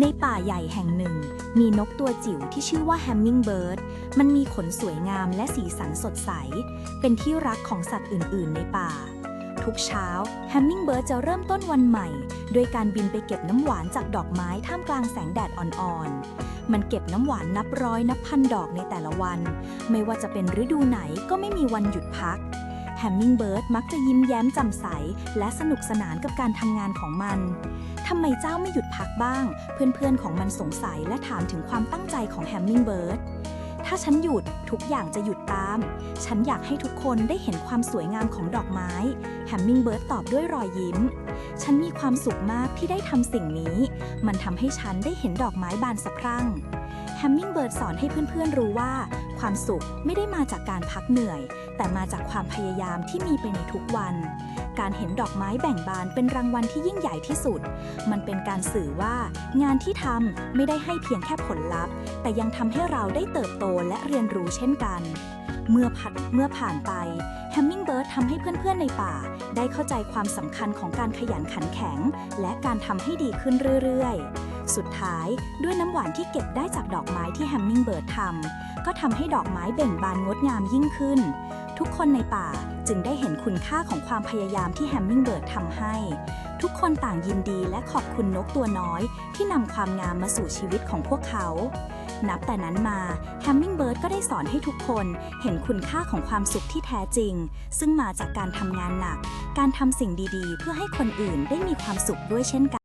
ในป่าใหญ่แห่งหนึ่ง มีนกตัวจิ๋วที่ชื่อว่าแฮมมิงเบิร์ด มันมีขนสวยงามและสีสันสดใส เป็นที่รักของสัตว์อื่น ๆ ในป่า ทุกเช้าแฮมมิงเบิร์ดจะเริ่มต้นวันใหม่ โดยการบินไปเก็บน้ำหวานจากดอกไม้ท่ามกลางแสงแดดอ่อน ๆ มันเก็บน้ำหวานนับร้อยนับพันดอกในแต่ละวัน ไม่ว่าจะเป็นฤดูไหนก็ไม่มีวันหยุดพัก แฮมมิงเบิร์ดมักจะยิ้มแย้มแจ่มใส และสนุกสนานกับการทำงานของมัน ทำไมเจ้าไม่หยุดพักบ้าง เพื่อนๆของมันสงสัยและถามถึงความตั้งใจของแฮมมิงเบิร์ดถ้าฉันหยุดทุกอย่างจะหยุดตาม ฉันอยากให้ทุกคนได้เห็นความสวยงามของดอกไม้ แฮมมิงเบิร์ดตอบด้วยรอยยิ้ม ฉันมีความสุขมากที่ได้ทำสิ่งนี้ มันทำให้ฉันได้เห็นดอกไม้บานสะพรั่ง แฮมมิงเบิร์ดสอนให้เพื่อนๆรู้ว่า ความสุขไม่ได้มาจากการพักเหนื่อย แต่มาจากความพยายามที่มีไปในทุกวัน การเห็นดอกไม้แบ่งบานเป็นรางวัลที่ยิ่งใหญ่ที่สุด มันเป็นการสื่อว่า งานที่ทำไม่ได้ให้เพียงแค่ผลลัพธ์ แต่ยังทำให้เราได้เติบโตและเรียนรู้เช่นกันเมื่อพัดเมื่อผ่านไปแฮมมิงเบิร์ดทำให้เพื่อนๆในป่า ได้เข้าใจความสำคัญของการขยันขันแข็ง และการทำให้ดีขึ้นเรื่อยๆ สุดท้ายด้วยน้ำหวานที่เก็บได้จากดอกไม้ที่แฮมมิงเบิร์ดทำก็ทำให้ดอกไม้เบ่งบานงดงามยิ่งขึ้น ทุกคนในป่าจึงได้เห็นคุณค่าของความพยายามที่แฮมมิงเบิร์ดทำให้ ทุกคนต่างยินดีและขอบคุณนกตัวน้อยที่นำความงามมาสู่ชีวิตของพวกเขานับแต่นั้นมาแฮมมิงเบิร์ดก็ได้สอนให้ทุกคนเห็นคุณค่าของความสุขที่แท้จริง ซึ่งมาจากการทำงานหนัก การทำสิ่งดีๆ เพื่อให้คนอื่นได้มีความสุขด้วยเช่นกัน